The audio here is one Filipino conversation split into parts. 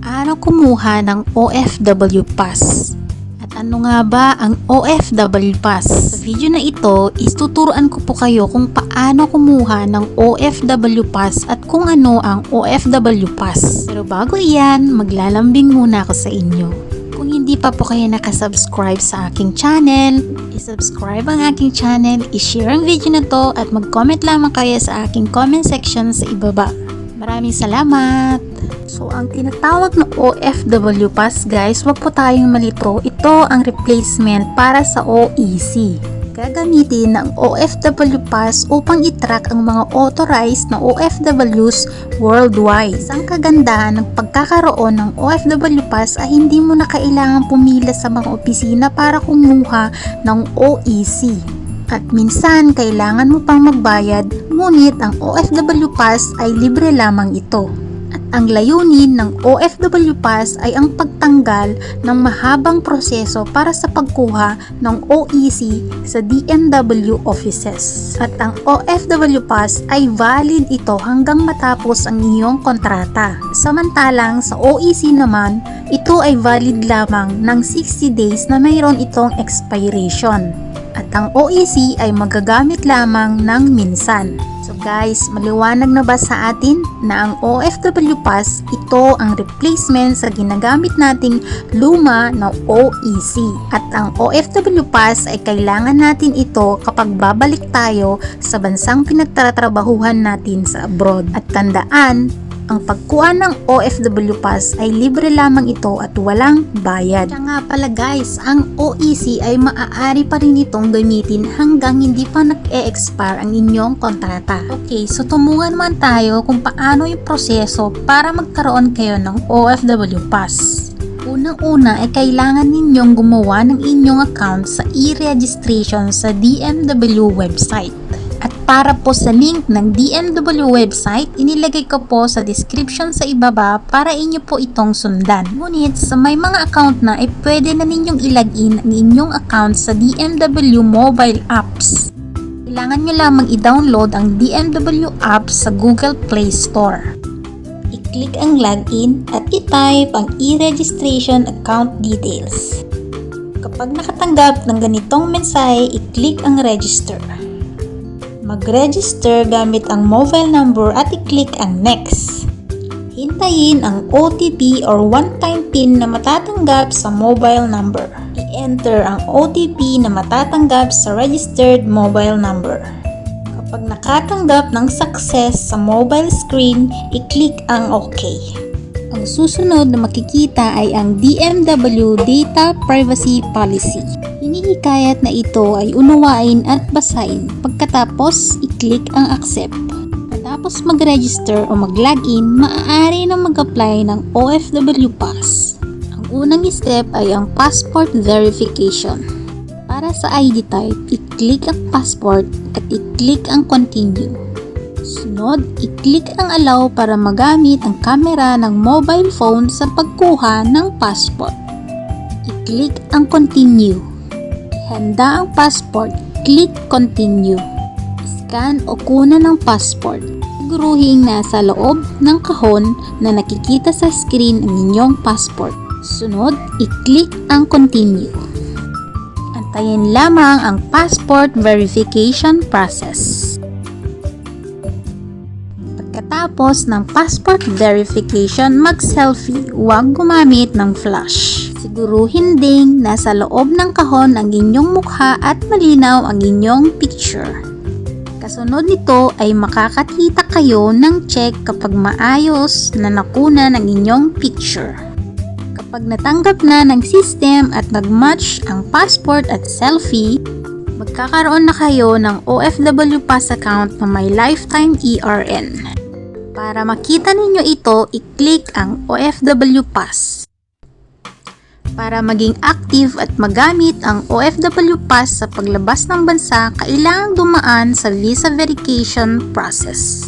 Paano kumuha ng OFW Pass? At ano nga ba ang OFW Pass? Sa video na ito, istuturuan ko po kayo kung paano kumuha ng OFW Pass at kung ano ang OFW Pass. Pero bago iyan, maglalambing muna ako sa inyo. Kung hindi pa po kayo nakasubscribe sa aking channel, isubscribe ang aking channel, ishare ang video na to at mag-comment lamang kayo sa aking comment section sa ibaba. Maraming salamat! So, ang tinatawag na OFW Pass guys, wag po tayong malito. Ito ang replacement para sa OEC. Gagamitin ng OFW Pass upang itrack ang mga authorized na OFWs worldwide. Isang kagandahan ng pagkakaroon ng OFW Pass ay hindi mo na kailangan pumila sa mga opisina para kumuha ng OEC. At minsan, kailangan mo pang magbayad, ngunit ang OFW Pass ay libre lamang ito. At ang layunin ng OFW Pass ay ang pagtanggal ng mahabang proseso para sa pagkuha ng OEC sa DMW offices. At ang OFW Pass ay valid ito hanggang matapos ang iyong kontrata. Samantalang sa OEC naman, ito ay valid lamang ng 60 days na mayroon itong expiration at ang OEC ay magagamit lamang ng minsan. So guys, maliwanag na ba sa atin na ang OFW Pass ito ang replacement sa ginagamit nating luma na OEC. At ang OFW Pass ay kailangan natin ito kapag babalik tayo sa bansang pinagtatrabahuhan natin sa abroad. At tandaan, ang pagkuha ng OFW Pass ay libre lamang ito at walang bayad. Kaya nga pala guys, ang OEC ay maaari pa rin itong gamitin hanggang hindi pa nag-e-expire ang inyong kontrata. Okay, so tumungan naman tayo kung paano yung proseso para magkaroon kayo ng OFW Pass. Unang-una ay kailangan ninyong gumawa ng inyong account sa e-registration sa DMW website. At para po sa link ng DMW website, inilagay ko po sa description sa ibaba para inyo po itong sundan. Ngunit sa may mga account na ay pwede na ninyong ilagin ang inyong account sa DMW mobile apps. Kailangan nyo lamang i-download ang DMW app sa Google Play Store. I-click ang login at i-type ang e-registration account details. Kapag nakatanggap ng ganitong mensahe, i-click ang register. Mag-register gamit ang mobile number at i-click ang next. Hintayin ang OTP or one-time PIN na matatanggap sa mobile number. I-enter ang OTP na matatanggap sa registered mobile number. Kapag nakatanggap ng success sa mobile screen, i-click ang OK. Ang susunod na makikita ay ang DMW Data Privacy Policy. Hinihikayat na ito ay unawain at basahin. Pagkatapos, i-click ang accept. Matapos mag-register o mag-login, maaari na mag-apply ng OFW Pass. Ang unang step ay ang passport verification. Para sa ID type, i-click ang passport at i-click ang continue. Sunod, i-click ang allow para magamit ang camera ng mobile phone sa pagkuha ng passport. I-click ang continue. Handa ang passport, click continue. Scan o kuna ng passport. Siguruhin nasa loob ng kahon na nakikita sa screen ang inyong passport. Sunod, i-click ang continue. Antayin lamang ang passport verification process. Pagkatapos ng passport verification, mag-selfie. Huwag gumamit ng flash. Siguruhin ding nasa loob ng kahon ang inyong mukha at malinaw ang inyong picture. Kasunod nito ay makakakita kayo ng check kapag maayos na nakuna ng inyong picture. Kapag natanggap na ng system at nag-match ang passport at selfie, magkakaroon na kayo ng OFW Pass account na may lifetime ERN. Para makita ninyo ito, i-click ang OFW Pass. Para maging active at magamit ang OFW Pass sa paglabas ng bansa, kailangang dumaan sa visa verification process.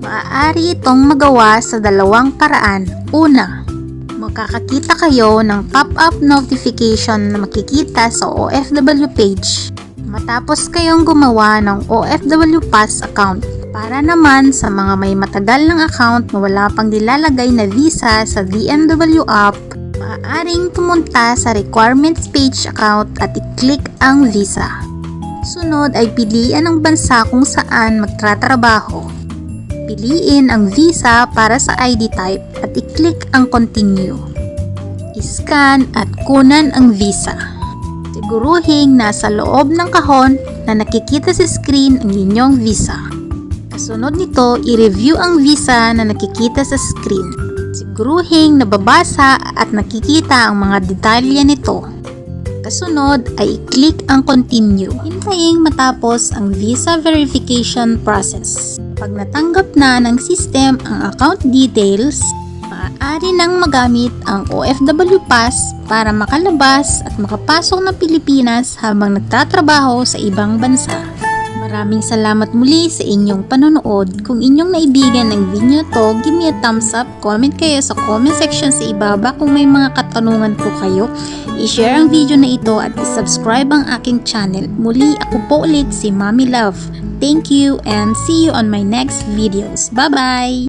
Maaari itong magawa sa dalawang paraan. Una, makakakita kayo ng pop-up notification na makikita sa OFW page matapos kayong gumawa ng OFW Pass account. Para naman sa mga may matagal ng account na wala pang nilalagay na visa sa DMW app, maaaring pumunta sa requirements page account at i-click ang visa. Sunod ay piliin ang bansa kung saan magtratrabaho. Piliin ang visa para sa ID type at i-click ang continue. I-scan at kunan ang visa. Siguruhing nasa loob ng kahon na nakikita sa screen ang inyong visa. Kasunod nito, i-review ang visa na nakikita sa screen. Siguruhing nababasa at nakikita ang mga detalye nito. Kasunod ay i-click ang continue. Hintayin matapos ang visa verification process. Pag natanggap na ng system ang account details, maaari nang magamit ang OFW Pass para makalabas at makapasok ng Pilipinas habang nagtatrabaho sa ibang bansa. Maraming salamat muli sa inyong panonood. Kung inyong naibigan ng video to, give me a thumbs up, comment kayo sa comment section sa ibaba kung may mga katanungan po kayo. I-share ang video na ito at i-subscribe ang aking channel. Muli ako po ulit si Mommy Love. Thank you and see you on my next videos. Bye-bye!